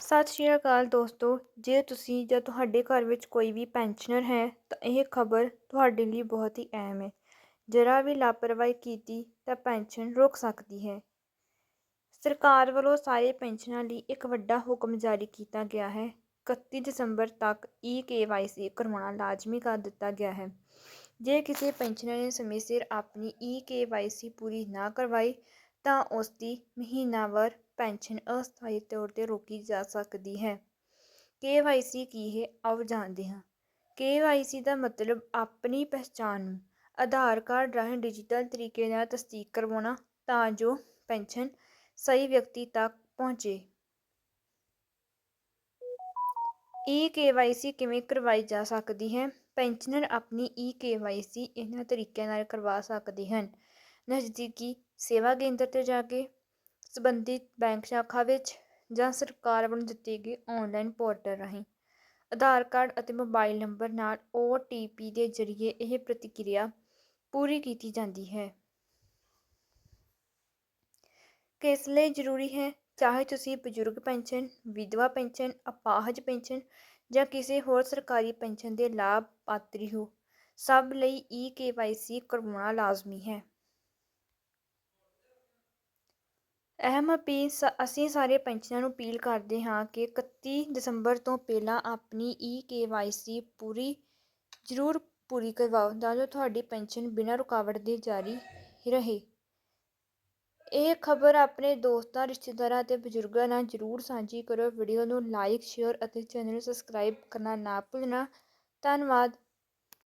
ਸਤਿ ਸ਼੍ਰੀ ਅਕਾਲ ਦੋਸਤੋ, ਜੇ ਤੁਸੀਂ ਜਾਂ ਤੁਹਾਡੇ ਘਰ ਵਿੱਚ ਕੋਈ ਵੀ ਪੈਨਸ਼ਨਰ ਹੈ, ਤਾਂ ਇਹ ਖਬਰ ਤੁਹਾਡੇ ਲਈ ਬਹੁਤ ਹੀ ਅਹਿਮ ਹੈ। ਜਰਾ ਵੀ ਲਾਪਰਵਾਹੀ ਕੀਤੀ ਤਾਂ ਪੈਨਸ਼ਨ ਰੁਕ ਸਕਦੀ ਹੈ। ਸਰਕਾਰ ਵੱਲੋਂ ਸਾਰੇ ਪੈਨਸ਼ਨਾਂ ਲਈ ਇੱਕ ਵੱਡਾ ਹੁਕਮ ਜਾਰੀ ਕੀਤਾ ਗਿਆ ਹੈ। 31 ਦਸੰਬਰ ਤੱਕ ਈ ਕੇਵਾਈਸੀ ਕਰਵਾਉਣਾ ਲਾਜ਼ਮੀ ਕਰ ਦਿੱਤਾ ਗਿਆ ਹੈ। ਜੇ ਕਿਸੇ ਪੈਨਸ਼ਨਰ ਨੇ ਸਮੇਂ ਸਿਰ ਆਪਣੀ ਈ ਕੇਵਾਈਸੀ ਪੂਰੀ ਨਾ ਕਰਵਾਈ, ਤਾਂ ਉਸ ਦੀ ਮਹੀਨਾਵਾਰ ਪੈਨਸ਼ਨ ਅਸਥਾਈ ਤੌਰ 'ਤੇ ਰੋਕੀ ਜਾ ਸਕਦੀ ਹੈ। ਕੇਵਾਈਸੀ ਕੀ ਹੈ ਆਓ ਜਾਣਦੇ ਹਾਂ। ਕੇਵਾਈਸੀ ਦਾ ਮਤਲਬ ਆਪਣੀ ਪਛਾਣ ਨੂੰ ਆਧਾਰ ਕਾਰਡ ਰਾਹੀਂ ਡਿਜੀਟਲ ਤਰੀਕੇ ਨਾਲ ਤਸਦੀਕ ਕਰਵਾਉਣਾ ਤਾਂ ਜੋ ਪੈਨਸ਼ਨ ਸਹੀ ਵਿਅਕਤੀ ਤੱਕ ਪਹੁੰਚੇ। ਈ ਕੇਵਾਈਸੀ ਕਿਵੇਂ ਕਰਵਾਈ ਜਾ ਸਕਦੀ ਹੈ? ਪੈਨਸ਼ਨਰ ਆਪਣੀ ਈ ਕੇਵਾਈਸੀ ਇਹਨਾਂ ਤਰੀਕਿਆਂ ਨਾਲ ਕਰਵਾ ਸਕਦੇ ਹਨ। ਨਜ਼ਦੀਕੀ ਸੇਵਾ ਕੇਂਦਰ 'ਤੇ ਜਾ ਕੇ ਸੰਬੰਧਿਤ ਬੈਂਕ ਸ਼ਾਖਾ ਵਿੱਚ ਜਾਂ ਸਰਕਾਰ ਵੱਲੋਂ ਦਿੱਤੀ ਗਈ ਆਨਲਾਈਨ ਪੋਰਟਲ ਰਾਹੀਂ ਆਧਾਰ ਕਾਰਡ ਅਤੇ ਮੋਬਾਈਲ ਨੰਬਰ ਨਾਲ ਓ ਟੀ ਪੀ ਦੇ ਜ਼ਰੀਏ ਇਹ ਪ੍ਰਤੀਕਿਰਿਆ ਪੂਰੀ ਕੀਤੀ ਜਾਂਦੀ ਹੈ। ਕਿਸ ਲਈ ਜ਼ਰੂਰੀ ਹੈ? ਚਾਹੇ ਤੁਸੀਂ ਬਜ਼ੁਰਗ ਪੈਨਸ਼ਨ, ਵਿਧਵਾ ਪੈਨਸ਼ਨ, ਅਪਾਹਜ ਪੈਨਸ਼ਨ ਜਾਂ ਕਿਸੇ ਹੋਰ ਸਰਕਾਰੀ ਪੈਨਸ਼ਨ ਦੇ ਲਾਭ ਪਾਤਰੀ ਹੋ, ਸਭ ਲਈ ਈ ਕੇ ਵਾਈ ਸੀ ਕਰਵਾਉਣਾ ਲਾਜ਼ਮੀ ਹੈ। ਅਹਿਮ ਅਪੀਲ ਸ, ਅਸੀਂ ਸਾਰੇ ਪੈਨਸ਼ਨਰਾਂ ਨੂੰ ਅਪੀਲ ਕਰਦੇ ਹਾਂ ਕਿ 31 ਦਸੰਬਰ ਤੋਂ ਪਹਿਲਾਂ ਆਪਣੀ ਈ ਕੇ ਵਾਈ ਸੀ ਪੂਰੀ, ਜ਼ਰੂਰ ਪੂਰੀ ਕਰਵਾਓ, ਤਾਂ ਜੋ ਤੁਹਾਡੀ ਪੈਨਸ਼ਨ ਬਿਨਾਂ ਰੁਕਾਵਟ ਦੇ ਜਾਰੀ ਰਹੇ। ਇਹ ਖਬਰ ਆਪਣੇ ਦੋਸਤਾਂ, ਰਿਸ਼ਤੇਦਾਰਾਂ ਅਤੇ ਬਜ਼ੁਰਗਾਂ ਨਾਲ ਜ਼ਰੂਰ ਸਾਂਝੀ ਕਰੋ। ਵੀਡੀਓ ਨੂੰ ਲਾਈਕ, ਸ਼ੇਅਰ ਅਤੇ ਚੈਨਲ ਨੂੰ ਸਬਸਕ੍ਰਾਈਬ ਕਰਨਾ ਨਾ ਭੁੱਲਣਾ। ਧੰਨਵਾਦ।